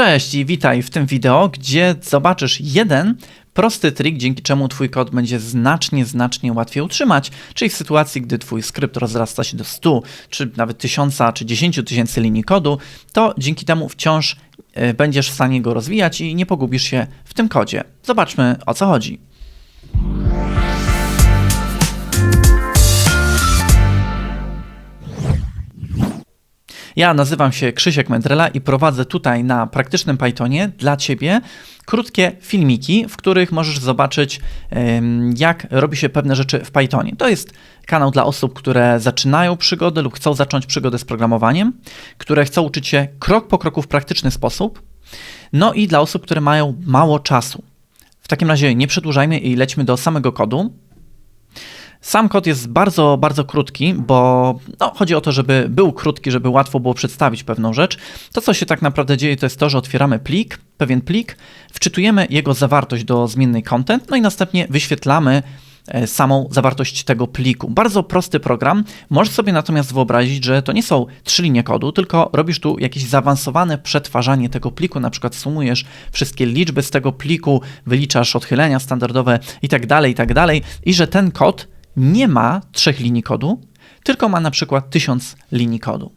Cześć i witaj w tym wideo, gdzie zobaczysz jeden prosty trik, dzięki czemu Twój kod będzie znacznie, znacznie łatwiej utrzymać, czyli w sytuacji, gdy Twój skrypt rozrasta się do 100, czy nawet 1000, czy 10 tysięcy linii kodu, to dzięki temu wciąż e, będziesz w stanie go rozwijać i nie pogubisz się w tym kodzie. Zobaczmy o co chodzi. Ja nazywam się Krzysiek Mędrela i prowadzę tutaj na praktycznym Pythonie dla Ciebie krótkie filmiki, w których możesz zobaczyć, jak robi się pewne rzeczy w Pythonie. To jest kanał dla osób, które zaczynają przygodę lub chcą zacząć przygodę z programowaniem, które chcą uczyć się krok po kroku w praktyczny sposób, no i dla osób, które mają mało czasu. W takim razie nie przedłużajmy i lećmy do samego kodu. Sam kod jest bardzo, bardzo krótki, bo no, chodzi o to, żeby był krótki, żeby łatwo było przedstawić pewną rzecz. To, co się tak naprawdę dzieje, to jest to, że otwieramy plik, pewien plik, wczytujemy jego zawartość do zmiennej content, no i następnie wyświetlamy e, samą zawartość tego pliku. Bardzo prosty program. Możesz sobie natomiast wyobrazić, że to nie są trzy linie kodu, tylko robisz tu jakieś zaawansowane przetwarzanie tego pliku, na przykład sumujesz wszystkie liczby z tego pliku, wyliczasz odchylenia standardowe i tak dalej, i tak i że ten kod nie ma trzech linii kodu, tylko ma na przykład tysiąc linii kodu.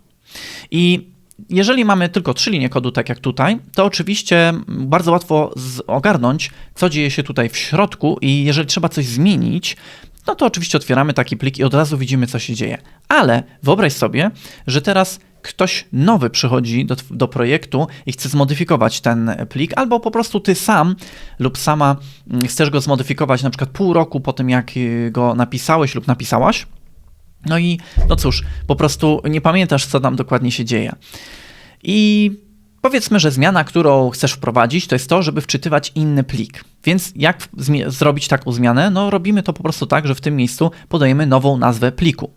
I jeżeli mamy tylko trzy linie kodu, tak jak tutaj, to oczywiście bardzo łatwo ogarnąć, co dzieje się tutaj w środku i jeżeli trzeba coś zmienić, no to oczywiście otwieramy taki plik i od razu widzimy, co się dzieje. Ale wyobraź sobie, że teraz ktoś nowy przychodzi do, do projektu i chce zmodyfikować ten plik, albo po prostu ty sam lub sama mm, chcesz go zmodyfikować na przykład pół roku po tym, jak y, go napisałeś lub napisałaś. No i no cóż, po prostu nie pamiętasz, co tam dokładnie się dzieje. I Powiedzmy, że zmiana, którą chcesz wprowadzić, to jest to, żeby wczytywać inny plik. Więc jak zrobić taką zmianę? No, robimy to po prostu tak, że w tym miejscu podajemy nową nazwę pliku.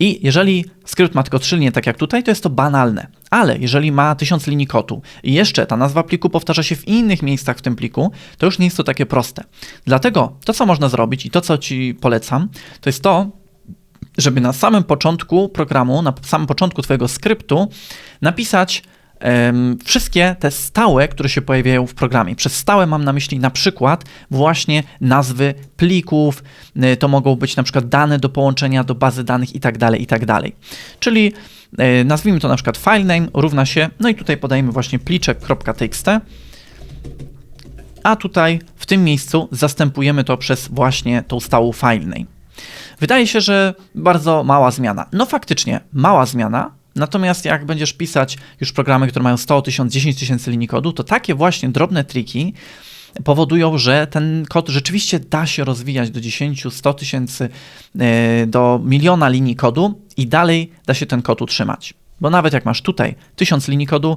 I jeżeli skrypt ma tylko trzy linie, tak jak tutaj, to jest to banalne. Ale jeżeli ma tysiąc linii kodu i jeszcze ta nazwa pliku powtarza się w innych miejscach w tym pliku, to już nie jest to takie proste. Dlatego to, co można zrobić i to, co Ci polecam, to jest to, żeby na samym początku programu, na samym początku Twojego skryptu napisać wszystkie te stałe, które się pojawiają w programie. Przez stałe mam na myśli na przykład właśnie nazwy plików, y, to mogą być na przykład dane do połączenia do bazy danych i tak dalej, i tak. Czyli y, nazwijmy to na przykład filename równa się, no i tutaj podajemy właśnie pliczek.txt, a tutaj w tym miejscu zastępujemy to przez właśnie tą stałą filename. Wydaje się, że bardzo mała zmiana. No faktycznie, mała zmiana, Natomiast jak będziesz pisać już programy, które mają 100 tysięcy, 10 tysięcy linii kodu, to takie właśnie drobne triki powodują, że ten kod rzeczywiście da się rozwijać do 10, 100 tysięcy, e, do miliona linii kodu i dalej da się ten kod utrzymać. Bo nawet jak masz tutaj 1000 linii kodu,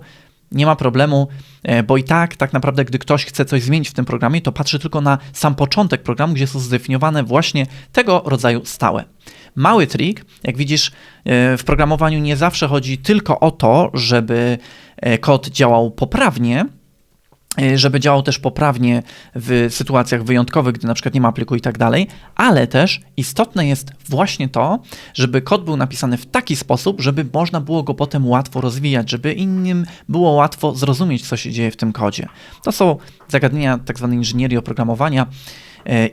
nie ma problemu, e, bo i tak, tak naprawdę, gdy ktoś chce coś zmienić w tym programie, to patrzy tylko na sam początek programu, gdzie są zdefiniowane właśnie tego rodzaju stałe. Mały trik, jak widzisz, e, w programowaniu nie zawsze chodzi tylko o to, żeby e, kod działał poprawnie, E, żeby działał też poprawnie w sytuacjach wyjątkowych, gdy na przykład nie ma pliku i tak dalej, ale też istotne jest właśnie to, żeby kod był napisany w taki sposób, żeby można było go potem łatwo rozwijać, żeby innym było łatwo zrozumieć, co się dzieje w tym kodzie. To są zagadnienia tak zwanej inżynierii oprogramowania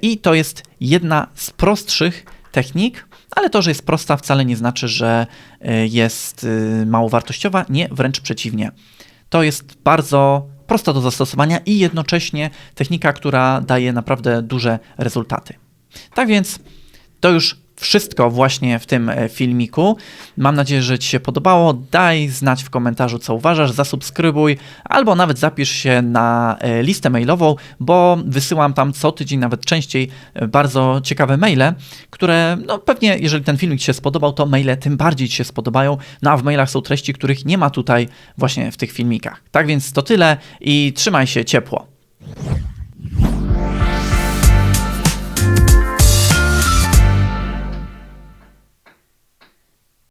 i to jest jedna z prostszych technik, ale to, że jest prosta wcale nie znaczy, że e, jest mało wartościowa, nie, wręcz przeciwnie. To jest bardzo prosta do zastosowania i jednocześnie technika, która daje naprawdę duże rezultaty. Tak więc to już wszystko właśnie w tym e, filmiku. Mam nadzieję, że Ci się podobało. Daj znać w komentarzu, co uważasz, zasubskrybuj, albo nawet zapisz się na e, listę mailową, bo wysyłam tam co tydzień, nawet częściej, e, bardzo ciekawe maile, które no pewnie, jeżeli ten filmik Ci się spodobał, to maile tym bardziej Ci się spodobają. No a w mailach są treści, których nie ma tutaj właśnie w tych filmikach. Tak więc to tyle i trzymaj się ciepło.